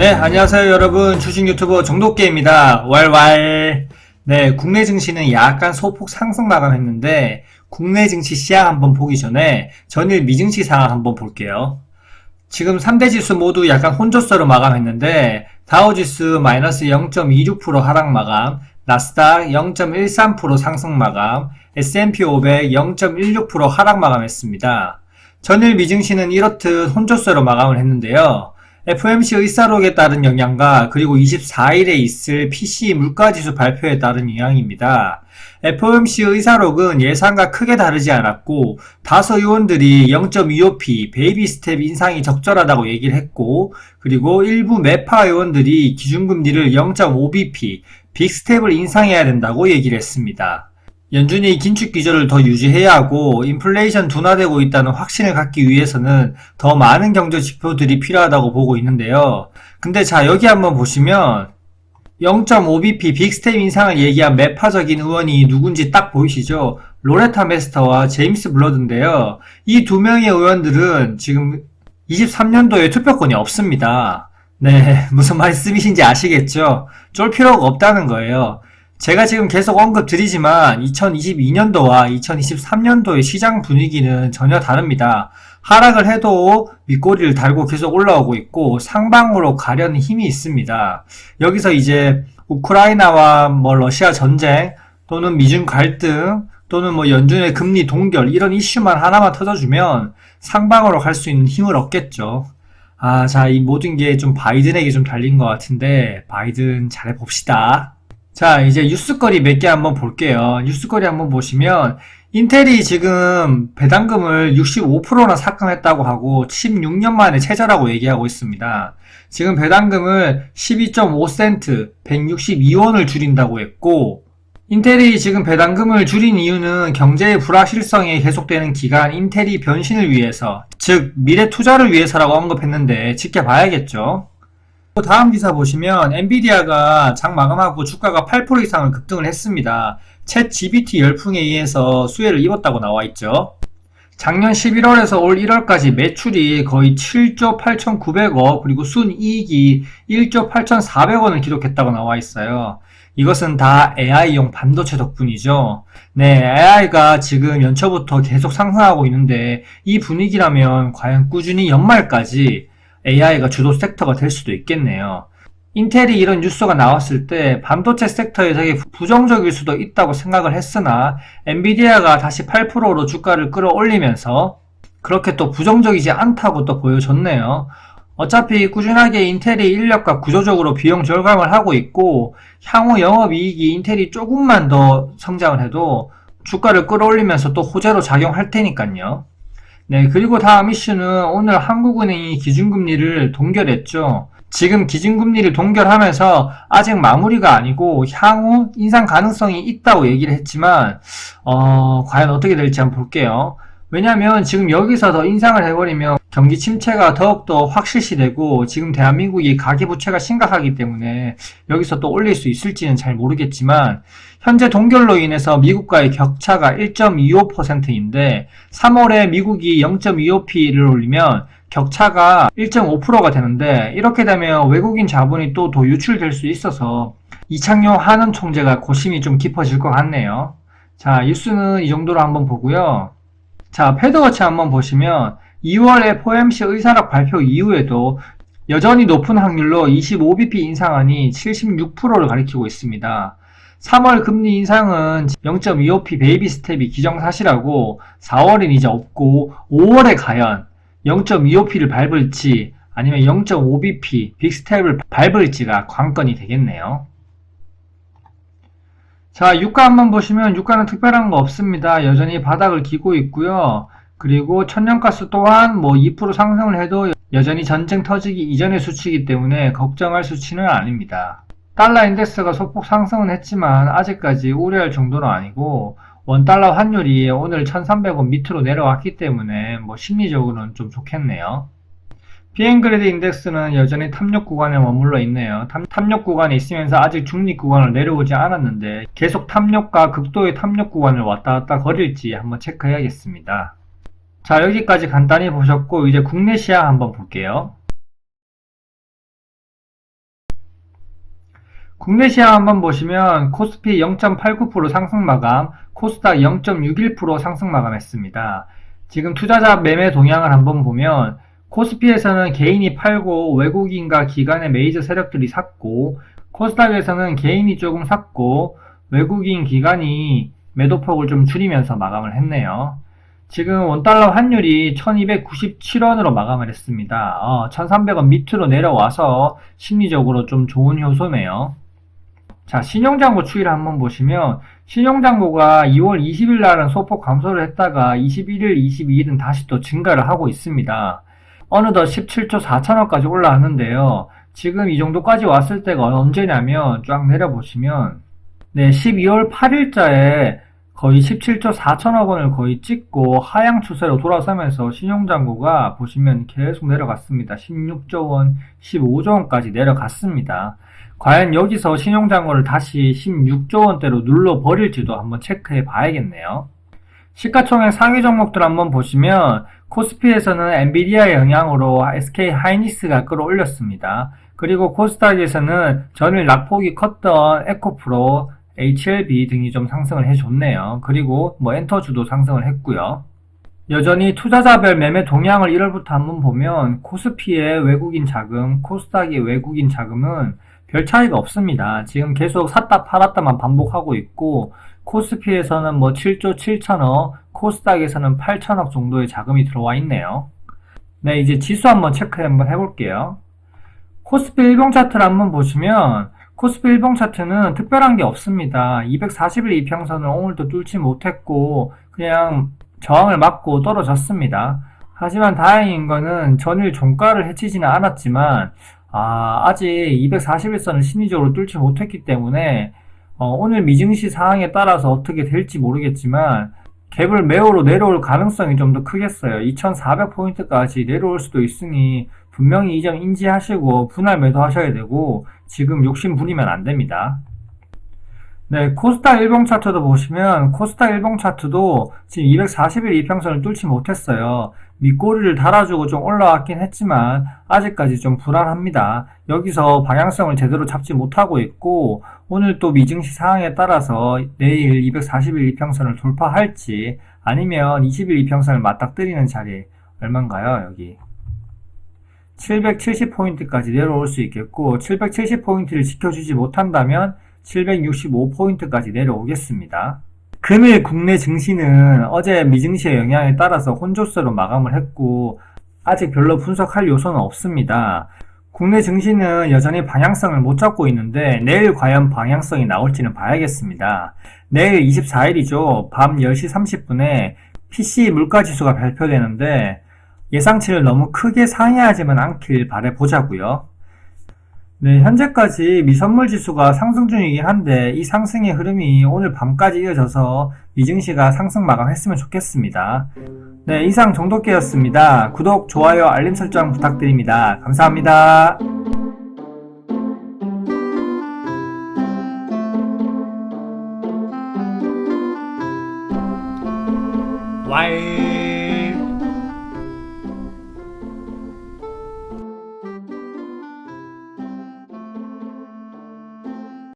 네, 안녕하세요 여러분. 주식 유튜버 정도깨입니다. 왈왈. 네, 국내 증시는 약간 소폭 상승 마감했는데 국내 증시 시향 한번 보기 전에 전일 미증시 상황 한번 볼게요. 지금 3대 지수 모두 약간 혼조세로 마감했는데 다우지수 마이너스 0.26% 하락 마감, 나스닥 0.13% 상승 마감, S&P 500 0.16% 하락 마감했습니다. 전일 미증시는 이렇듯 혼조세로 마감을 했는데요. FOMC 의사록에 따른 영향과 그리고 24일에 있을 PCE 물가지수 발표에 따른 영향입니다. FOMC 의사록은 예상과 크게 다르지 않았고 다수 의원들이 0.25p 베이비 스텝 인상이 적절하다고 얘기를 했고 그리고 일부 매파 의원들이 기준금리를 0.5bp 빅 스텝을 인상해야 된다고 얘기를 했습니다. 연준이 긴축 기조를 더 유지해야 하고 인플레이션 둔화되고 있다는 확신을 갖기 위해서는 더 많은 경제 지표들이 필요하다고 보고 있는데요. 근데 자 여기 한번 보시면 0.5bp 빅스텝 인상을 얘기한 매파적인 의원이 누군지 딱 보이시죠? 로레타 메스터와 제임스 블러드인데요. 이 두 명의 의원들은 지금 23년도에 투표권이 없습니다. 네, 무슨 말씀이신지 아시겠죠? 쫄 필요가 없다는 거예요. 제가 지금 계속 언급 드리지만 2022년도와 2023년도의 시장 분위기는 전혀 다릅니다. 하락을 해도 윗꼬리를 달고 계속 올라오고 있고 상방으로 가려는 힘이 있습니다. 여기서 이제 우크라이나와 뭐 러시아 전쟁 또는 미중 갈등 또는 뭐 연준의 금리 동결 이런 이슈만 하나만 터져주면 상방으로 갈 수 있는 힘을 얻겠죠. 아, 자, 이 모든 게 좀 바이든에게 좀 달린 것 같은데 바이든 잘해봅시다. 자, 이제 뉴스거리 몇 개 한번 볼게요. 뉴스거리 한번 보시면, 인텔이 지금 배당금을 65%나 삭감했다고 하고, 16년 만에 최저라고 얘기하고 있습니다. 지금 배당금을 12.5센트, 162원을 줄인다고 했고, 인텔이 지금 배당금을 줄인 이유는 경제의 불확실성이 계속되는 기간 인텔이 변신을 위해서, 즉, 미래 투자를 위해서라고 언급했는데, 지켜봐야겠죠. 또 다음 기사 보시면 엔비디아가 장 마감하고 주가가 8% 이상을 급등을 했습니다. 챗 GBT 열풍에 의해서 수혜를 입었다고 나와 있죠. 작년 11월에서 올 1월까지 매출이 거의 7조 8,900억 그리고 순이익이 1조 8,400원을 기록했다고 나와 있어요. 이것은 다 AI용 반도체 덕분이죠. 네, AI가 지금 연초부터 계속 상승하고 있는데 이 분위기라면 과연 꾸준히 연말까지 AI가 주도 섹터가 될 수도 있겠네요. 인텔이 이런 뉴스가 나왔을 때 반도체 섹터에 되게 부정적일 수도 있다고 생각을 했으나 엔비디아가 다시 8%로 주가를 끌어올리면서 그렇게 또 부정적이지 않다고 또 보여줬네요. 어차피 꾸준하게 인텔이 인력과 구조적으로 비용 절감을 하고 있고 향후 영업이익이 인텔이 조금만 더 성장을 해도 주가를 끌어올리면서 또 호재로 작용할 테니까요. 네, 그리고 다음 이슈는 오늘 한국은행이 기준금리를 동결했죠. 지금 기준금리를 동결하면서 아직 마무리가 아니고 향후 인상 가능성이 있다고 얘기를 했지만 어, 과연 어떻게 될지 한번 볼게요. 왜냐하면 지금 여기서 더 인상을 해버리면 경기 침체가 더욱더 확실시되고 지금 대한민국이 가계부채가 심각하기 때문에 여기서 또 올릴 수 있을지는 잘 모르겠지만 현재 동결로 인해서 미국과의 격차가 1.25%인데 3월에 미국이 0.25p를 올리면 격차가 1.5%가 되는데 이렇게 되면 외국인 자본이 또 더 유출될 수 있어서 이창용 한은 총재가 고심이 좀 깊어질 것 같네요. 자, 뉴스는 이 정도로 한번 보고요. 자, 패드워치 한번 보시면 2월에 포엠시 의사락 발표 이후에도 여전히 높은 확률로 25bp 인상안이 76%를 가리키고 있습니다. 3월 금리 인상은 0.25p 베이비 스텝이 기정사실하고 4월은 이제 없고 5월에 과연 0.25p를 밟을지 아니면 0.5bp 빅 스텝을 밟을지가 관건이 되겠네요. 자, 유가 한번 보시면 유가는 특별한 거 없습니다. 여전히 바닥을 기고 있고요. 그리고 천연가스 또한 뭐 2% 상승을 해도 여전히 전쟁 터지기 이전의 수치이기 때문에 걱정할 수치는 아닙니다. 달러 인덱스가 소폭 상승은 했지만 아직까지 우려할 정도는 아니고 원달러 환율이 오늘 1300원 밑으로 내려왔기 때문에 뭐 심리적으로는 좀 좋겠네요. 비행그레드 인덱스는 여전히 탐욕 구간에 머물러 있네요. 탐, 욕 구간에 있으면서 아직 중립 구간을 내려오지 않았는데 계속 탐욕과 극도의 탐욕 구간을 왔다 갔다 거릴지 한번 체크해야겠습니다. 자 여기까지 간단히 보셨고 이제 국내 시향 한번 볼게요. 국내 시황 한번 보시면 코스피 0.89% 상승 마감, 코스닥 0.61% 상승 마감했습니다. 지금 투자자 매매 동향을 한번 보면 코스피에서는 개인이 팔고 외국인과 기관의 메이저 세력들이 샀고 코스닥에서는 개인이 조금 샀고 외국인 기관이 매도폭을 좀 줄이면서 마감을 했네요. 지금 원달러 환율이 1297원으로 마감을 했습니다. 어, 1300원 밑으로 내려와서 심리적으로 좀 좋은 효소네요. 자, 신용장고 추이를 한번 보시면 신용장고가 2월 20일 날은 소폭 감소를 했다가 21일, 22일은 다시 또 증가를 하고 있습니다. 어느덧 17조 4천원까지 올라왔는데요. 지금 이 정도까지 왔을 때가 언제냐면 쫙 내려보시면 네, 12월 8일자에 거의 17조 4천억 원을 거의 찍고 하향 추세로 돌아서면서 신용장고가 보시면 계속 내려갔습니다. 16조 원, 15조 원까지 내려갔습니다. 과연 여기서 신용장고를 다시 16조 원대로 눌러버릴지도 한번 체크해 봐야겠네요. 시가총액 상위 종목들 한번 보시면 코스피에서는 엔비디아의 영향으로 SK 하이닉스가 끌어올렸습니다. 그리고 코스닥에서는 전일 낙폭이 컸던 에코프로, HLB 등이 좀 상승을 해줬네요. 그리고 뭐 엔터주도 상승을 했고요. 여전히 투자자별 매매 동향을 1월부터 한번 보면 코스피의 외국인 자금, 코스닥의 외국인 자금은 별 차이가 없습니다. 지금 계속 샀다 팔았다만 반복하고 있고 코스피에서는 뭐 7조 7천억, 코스닥에서는 8천억 정도의 자금이 들어와 있네요. 네, 이제 지수 한번 체크 한번 해볼게요. 코스피 일봉 차트를 한번 보시면 코스피 일봉 차트는 특별한 게 없습니다. 241 이평선을 오늘도 뚫지 못했고 그냥 저항을 맞고 떨어졌습니다. 하지만 다행인 거는 전일 종가를 해치지는 않았지만 아, 아직 241선을 심리적으로 뚫지 못했기 때문에 어, 오늘 미증시 상황에 따라서 어떻게 될지 모르겠지만 갭을 매우로 내려올 가능성이 좀 더 크겠어요. 2400포인트까지 내려올 수도 있으니 분명히 이 점 인지하시고 분할 매도하셔야 되고 지금 욕심 부리면 안 됩니다. 네, 코스닥 일봉 차트도 보시면 코스닥 일봉 차트도 지금 241 이평선을 뚫지 못했어요. 밑꼬리를 달아주고 좀 올라왔긴 했지만 아직까지 좀 불안합니다. 여기서 방향성을 제대로 잡지 못하고 있고 오늘 또 미증시 상황에 따라서 내일 241 이평선을 돌파할지 아니면 21 이평선을 맞닥뜨리는 자리 얼마인가요? 여기 770포인트까지 내려올 수 있겠고 770포인트를 지켜주지 못한다면 765포인트까지 내려오겠습니다. 금일 국내 증시는 어제 미증시의 영향에 따라서 혼조세로 마감을 했고 아직 별로 분석할 요소는 없습니다. 국내 증시는 여전히 방향성을 못 잡고 있는데 내일 과연 방향성이 나올지는 봐야겠습니다. 내일 24일이죠. 밤 10시 30분에 PC 물가지수가 발표되는데 예상치를 너무 크게 상회하지만 않길 바라보자고요. 네, 현재까지 미선물 지수가 상승 중이긴 한데 이 상승의 흐름이 오늘 밤까지 이어져서 미증시가 상승 마감했으면 좋겠습니다. 네, 이상 정도께였습니다. 구독, 좋아요, 알림 설정 부탁드립니다. 감사합니다. 왈